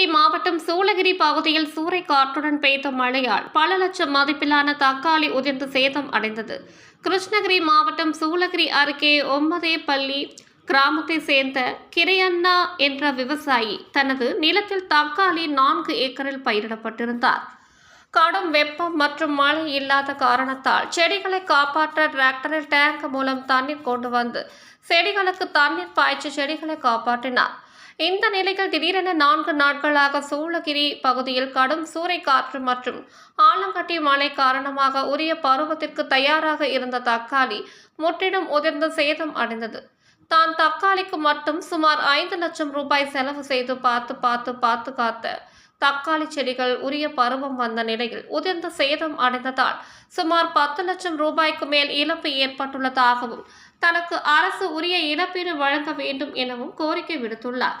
கிருஷ்ணகிரி மாவட்டம் சூளகிரி பகுதியில் சூறை காற்றுடன் பெய்த மழையால் பல லட்சம் மதிப்பிலான தக்காளி உதிர்ந்து சேதம் அடைந்தது. கிருஷ்ணகிரி மாவட்டம் சூளகிரி அருகே ஒம்மதேப்பள்ளி கிராமத்தை சேர்ந்த கிரையண்ணா என்ற விவசாயி தனது நிலத்தில் தக்காளி நான்கு ஏக்கரில் பயிரிடப்பட்டிருந்தார். கடும் வெப்பம் மற்றும் மழை இல்லாத காரணத்தால் செடிகளை காப்பாற்ற டிராக்டரில் டேங்க் மூலம் தண்ணீர் கொண்டு வந்து செடிகளுக்கு தண்ணீர் பாய்ச்சி செடிகளை காப்பாற்றினார். இந்த நிலையில் திடீரென நான்கு நாட்களாக சூளகிரி பகுதியில் கடும் சூறைக்காற்று மற்றும் ஆலங்கட்டி மழை காரணமாக உரிய பருவத்திற்கு தயாராக இருந்த தக்காளி முற்றிலும் உதிர்ந்து சேதம் அடைந்தது. தான் தக்காளிக்கு மட்டும் சுமார் ஐந்து லட்சம் ரூபாய் செலவு செய்து பார்த்து பார்த்து பார்த்து காத்த தக்காளி செடிகள் உரிய பருவம் வந்த நிலையில் உதிர்ந்த சேதம் அடைந்ததால் சுமார் பத்து லட்சம் ரூபாய்க்கு மேல் இழப்பு ஏற்பட்டுள்ளதாகவும் தனக்கு அரசு உரிய இழப்பீடு வழங்க வேண்டும் எனவும் கோரிக்கை விடுத்துள்ளார்.